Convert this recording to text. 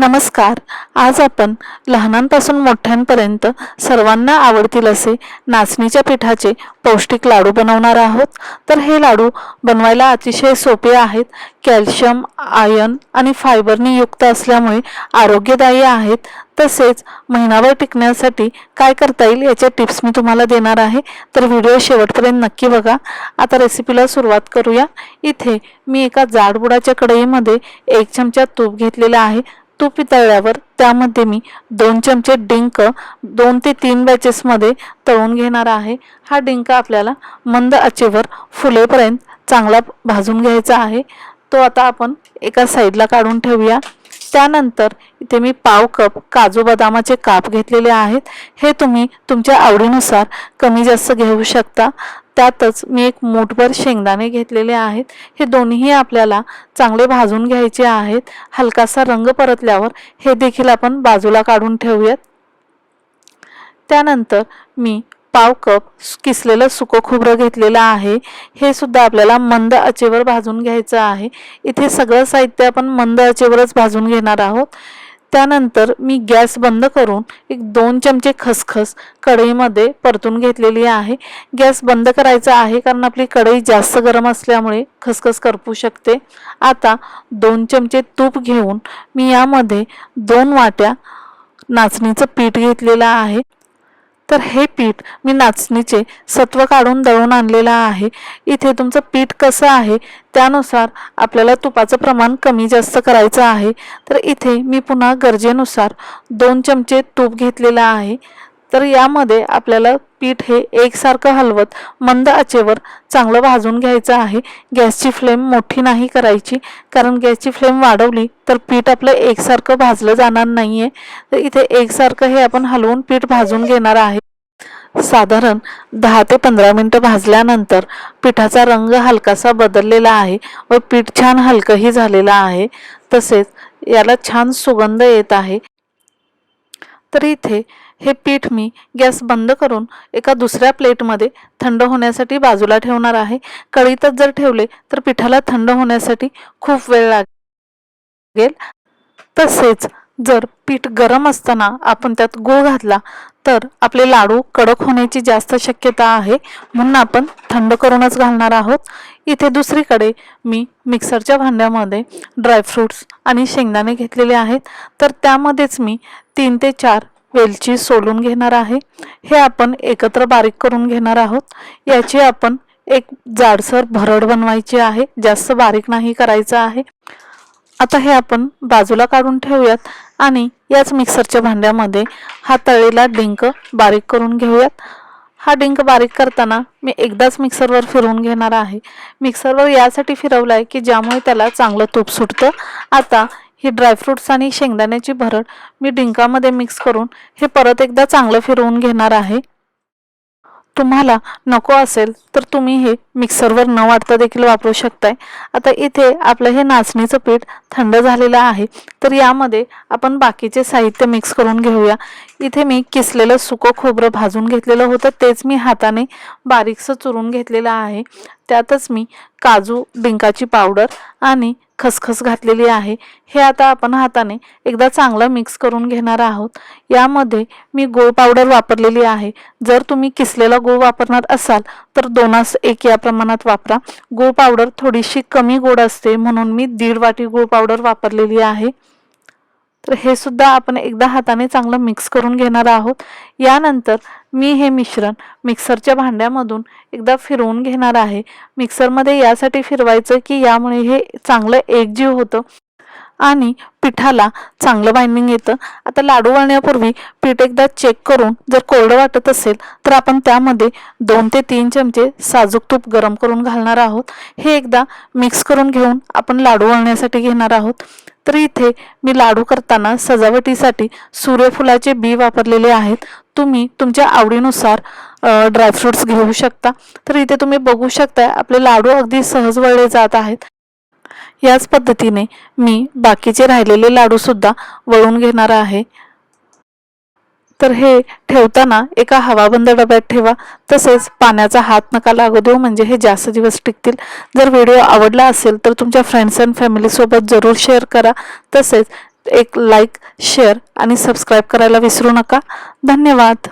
नमस्कार. आज आपण लहानांपासून मोठ्यांपर्यंत सर्वांना आवडतील असे नाचणीच्या पिठाचे पौष्टिक लाडू बनवणार आहोत. तर हे लाडू बनवायला अतिशय सोपे आहेत. कॅल्शियम आयर्न आणि फायबरने युक्त असल्यामुळे आरोग्यदायी आहेत. तसेच महिनाभर टिकण्यासाठी काय करता येईल याच्या टिप्स मी तुम्हाला देणार आहे. तर व्हिडिओ शेवटपर्यंत नक्की बघा. आता रेसिपीला सुरुवात करूया. इथे मी एका जाडबुडाच्या कढईमध्ये एक चमचा तूप घेतलेला आहे. तूप वितळल्यावर त्यामध्ये मी दोन चमचे डिंक दोन ते तीन बॅचेसमध्ये तळून घेणार आहे. हा डिंक आपल्याला मंद आचेवर फुलेपर्यंत चांगला भाजून घ्यायचा आहे. तो आता आपण एका साईडला काढून ठेवूया. त्यानंतर इथे मी पाव कप काजू बदामाचे काप घेतलेले आहेत. हे तुम्ही तुमच्या आवडीनुसार कमी जास्त घेऊ शकता. त्यातच मी एक मोठभर शेंगदाणे घेतलेले आहेत. हे दोन्हीही आपल्याला चांगले भाजून घ्यायचे आहेत. हलकासा रंग परतल्यावर हे देखील आपण बाजूला काढून ठेवूयात. त्यानंतर मी पाव कप किसलेलं सुकं खोबरं घेतलेलं आहे. हे सुद्धा आपल्याला मंद आचेवर भाजून घ्यायचं आहे. इथे सगळं साहित्य आपण मंद आचेवरच भाजून घेणार आहोत. त्यानंतर मी गॅस बंद करून एक दोन चमचे खसखस कढईमध्ये परतून घेतलेली आहे. गॅस बंद करायचा आहे कारण आपली कढई जास्त गरम असल्यामुळे खसखस करपू शकते. आता दोन चमचे तूप घेऊन मी यामध्ये दोन वाट्या नाचणीचं पीठ घेतलेलं आहे. तर हे पीठ मी नाचणीचे सत्व काढून दळून आणलेलं आहे. इथे तुमचं पीठ कसं आहे त्यानुसार आपल्याला तुपाचं प्रमाण कमी जास्त करायचं आहे. तर इथे मी पुन्हा गरजेनुसार दोन चमचे तूप घेतलेलं आहे. तर यामध्ये आपल्याला पीठ हे एकसारखं हलवत मंद आचेवर चांगलं भाजून घ्यायचं आहे. गॅसची फ्लेम मोठी नाही करायची. कारण गॅसची फ्लेम वाढवली तर पीठ आपलं एकसारखं भाजलं जाणार नाही आहे तर इथे एकसारखं हे आपण हलवून पीठ भाजून घेणार आहे. साधारण दहा ते पंधरा मिनटं भाजल्यानंतर पिठाचा रंग हलकासा बदललेला आहे व पीठ छान हलकंही झालेलं आहे. तसेच याला छान सुगंध येत आहे. तर इथे हे पीठ मी गॅस बंद करून एका दुसऱ्या प्लेटमध्ये थंड होण्यासाठी बाजूला ठेवणार आहे. कळीतच जर ठेवले तर पिठाला थंड होण्यासाठी खूप वेळ लागेल. तसेच जर पीठ गरम असताना आपण त्यात गूळ घातला तर आपले लाडू कडक होण्याची जास्त शक्यता आहे. म्हणून आपण थंड करूनच घालणार आहोत. इथे दुसरीकडे मी मिक्सरच्या भांड्यामध्ये ड्रायफ्रूट्स आणि शेंगदाणे घेतलेले आहेत. तर त्यामध्येच मी तीन ते चार वेलची सोलून घेणार आहे. हे आपण एकत्र बारीक करून घेणार आहोत. याची आपण एक जाडसर भरड बनवायची आहे. जास्त बारीक नाही करायचं आहे. आता हे आपण बाजूला काढून ठेवूयात आणि याच मिक्सरच्या भांड्यामध्ये हा तळीला डिंक बारीक करून घेऊयात. हा डिंक बारीक करताना मी एकदाच मिक्सरवर फिरवून घेणार आहे. मिक्सरवर यासाठी फिरवला आहे की ज्यामुळे त्याला चांगलं तूप सुटतं. आता ही ड्रायफ्रुट्स आणि शेंगदाण्याची भरड मी डिंकामध्ये मिक्स करून हे परत एकदा चांगलं फिरवून घेणार आहे. तुम्हाला नको असेल तर तुम्ही हे मिक्सरवर न वाटता देखील वापरू शकताय. आता इथे आपलं हे नाचणीचं पीठ थंड झालेलं आहे. तर यामध्ये आपण बाकीचे साहित्य मिक्स करून घेऊया. इथे मी किसलेलं सुकं खोबरं भाजून घेतलेलं होतं. तेच मी हाताने बारीकसं चुरून घेतलेलं आहे. त्यातच मी काजू डिंकाची पावडर आणि खसखस घातलेली आहे. हे आता आपण हाताने एकदा चांगलं मिक्स करून घेणार आहोत. यामध्ये मी गोळ पावडर वापरलेली आहे. जर तुम्ही किसलेला गूळ वापरणार असाल तर दोनास एक या प्रमाणात वापरा. गूळ पावडर थोडीशी कमी गोड असते म्हणून मी दीड वाटी गूळ पावडर वापरलेली आहे. तर हे सुद्धा आपण एकदा हाताने चांगलं मिक्स करून घेणार आहोत. यानंतर मी हे मिश्रण मिक्सरच्या भांड्यामधून एकदा फिरवून घेणार आहे. मिक्सरमध्ये यासाठी फिरवायचं की यामुळे हे चांगलं एकजीव होतं. आणि पिठाला चांगलं बाइंडिंग येतं. आता लाडू वळण्यापूर्वी पीठ एकदा चेक करून जर कोरडं वाटत असेल तर आपण त्यामध्ये दोन ते तीन चमचे साजूक तूप गरम करून घालणार आहोत. हे एकदा मिक्स करून घेऊन आपण लाडू वळण्यासाठी घेणार आहोत. तर इथे मी लाडू करताना सजावटीसाठी सूर्यफुलाचे बी वापरलेले आहेत. तुम्ही तुमच्या आवडीनुसार ड्रायफ्रुट्स घेऊ शकता. तर इथे तुम्ही बघू शकता आपले लाडू अगदी सहज वळले जात आहेत. याच पद्धतीने मी बाकीचे राहिलेले लाडूसुद्धा वळून घेणार आहे. तर हे ठेवताना एका हवाबंद डब्यात ठेवा. तसेच पाण्याचा हात नका लागू देऊ म्हणजे हे जास्त दिवस टिकतील. जर व्हिडिओ आवडला असेल तर तुमच्या फ्रेंड्स अँड फॅमिलीसोबत जरूर शेअर करा. तसेच एक लाईक शेअर आणि सबस्क्राईब करायला विसरू नका. धन्यवाद.